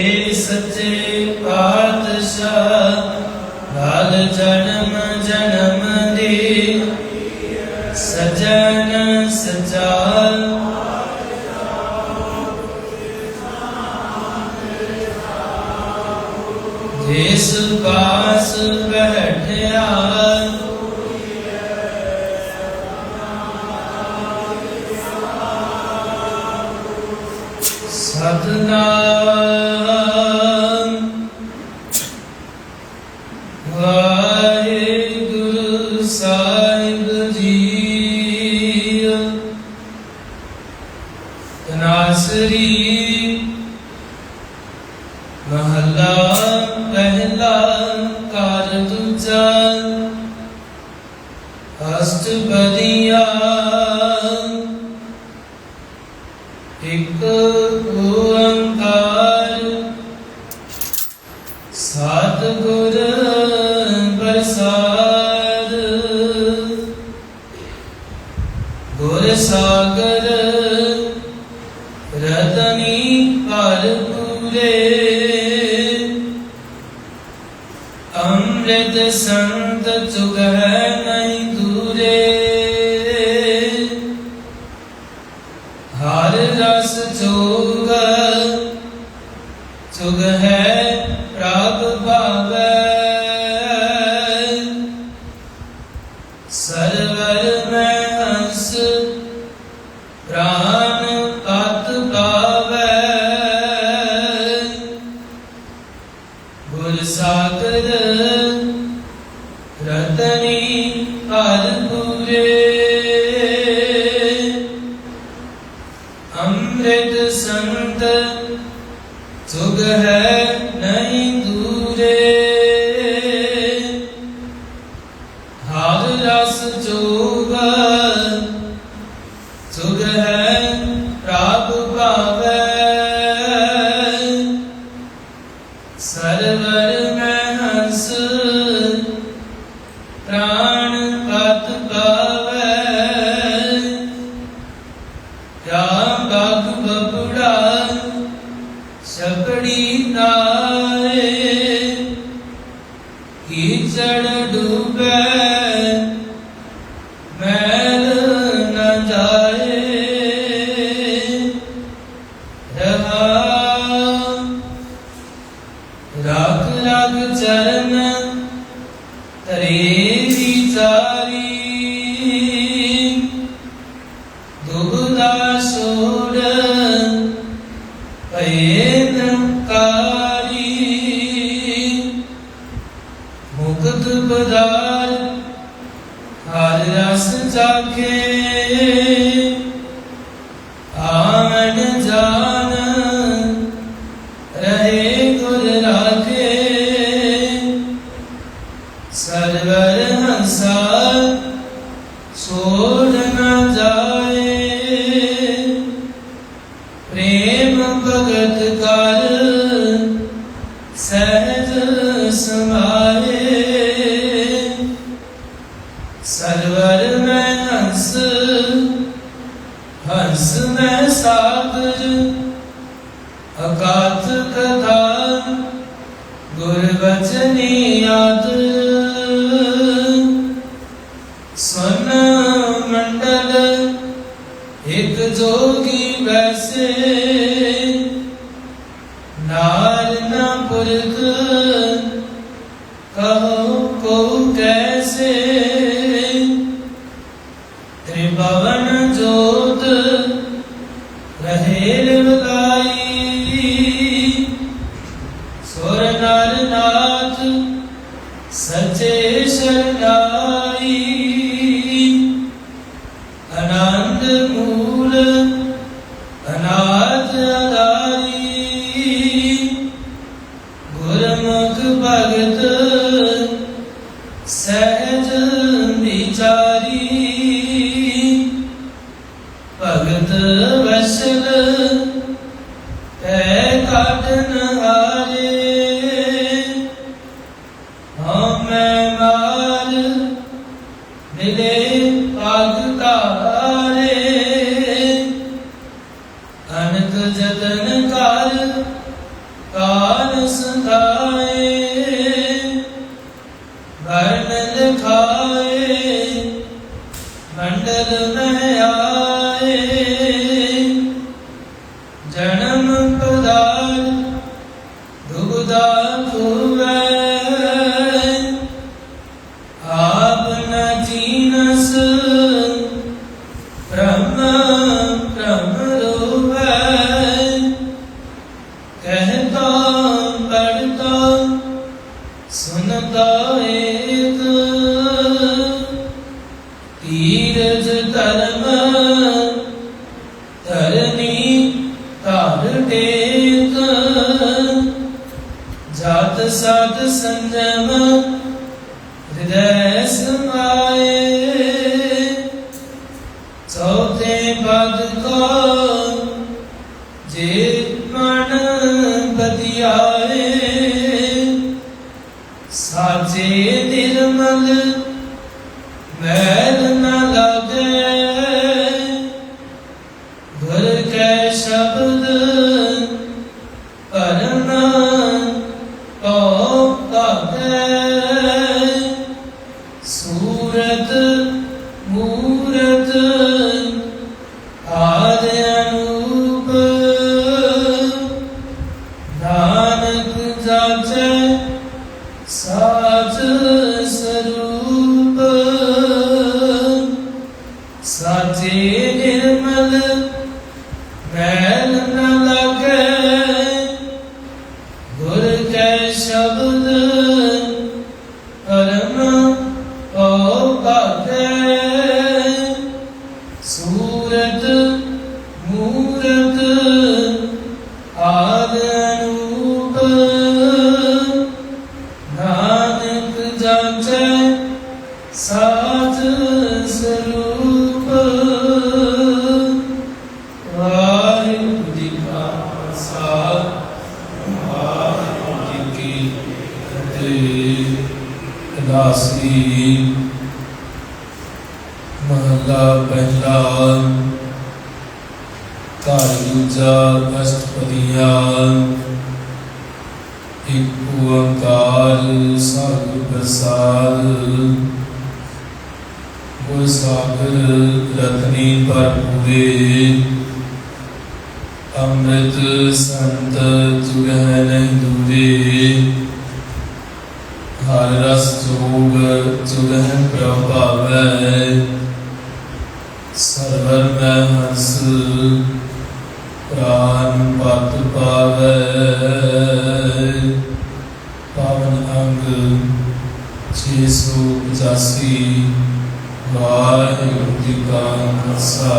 ਏ ਸੱਚੇ ਪਾਤਸ਼ਾਹ ਨਾਲ ਜਨਮ ਜਨਮ ਦੀ ਸਜਨ ਸਚਾਲ ਜਿਸ ਪਾਸ ਬੈਠਿਆ ਸਤਨਾਮ ਮਹਲਾ ਪਹਿਲਾ ਕਾਰ ਦੂਜਾ ਅਸ਼ਟਪਦੀਆ ਇੱਕ ਓੰਕਾਰ ਸਤਿਗੁਰ ਪ੍ਰਸਾਦ ਗੁਰ ਸਾਗਰ ਅੰਮ੍ਰਿਤ ਸੰਤ ਚੁਗੈ ਨਹੀਂ ਦੂਰੇ। ਰਤਨੀ ਹਰ ਰਾਖ ਰਾਖ ਚਰਨ ਤਰੇ ਵਿਚਾਰੀ ਦੁਬਦਾ ਰਸ ਸਰਵਰ ਮੈਂ ਹੰਸ ਹੰਸ ਮੈਂ ਸਾਗਰ ਅਕਾਥ ਕਥਾ ਗੁਰ ਬਚਨੀ ਆਦਰ। ਸੁਨ ਮੰਡਲ, ਇੱਕ ਜੋਗੀ ਵੈਸੇ। love. Não. Ram Ram ਕੋ ਜੇ ਮਨ ਬਤਿਆਏ ਸਾਜੇ ਨਿਰਮਲ ਮੈਲ ਨ ਲਾਗੇ। ਗੁਰ ਕੈ ਸ਼ਬਦ ਮੈਲ ਫਤਿਹ ਅਦਾਸੀ, ਮਹਲਾ ਪਹਿਲਾ, ਘਰ ਦੂਜਾ, ਅਸ਼ਟਪਦੀਆ, ਇੱਕ ਓੰਕਾਰ ਸਤਿ ਪ੍ਰਸਾਦ, ਗੁਰ ਸਾਗਰ, ਰਤਨੀ ਭਰਪੂਰੇ, ਅੰਮ੍ਰਿਤ ਸੰਤ ਜੁਗਹਿ ਦੂਰੇ। ਹਰ ਰਸ ਜੋਗ ਜੁਗਹਿ ਪ੍ਰਭਾਵੈ ਸਰਵਰ ਮੈਂ ਹੰਸ ਪ੍ਰਾਨ ਪਤ ਪਾਵੈ। ਪਾਵਨ ਅੰਗ 685 ਵਾਹਿਗੁਰੂ ਜੀ ਕਾ ਖਾਲਸਾ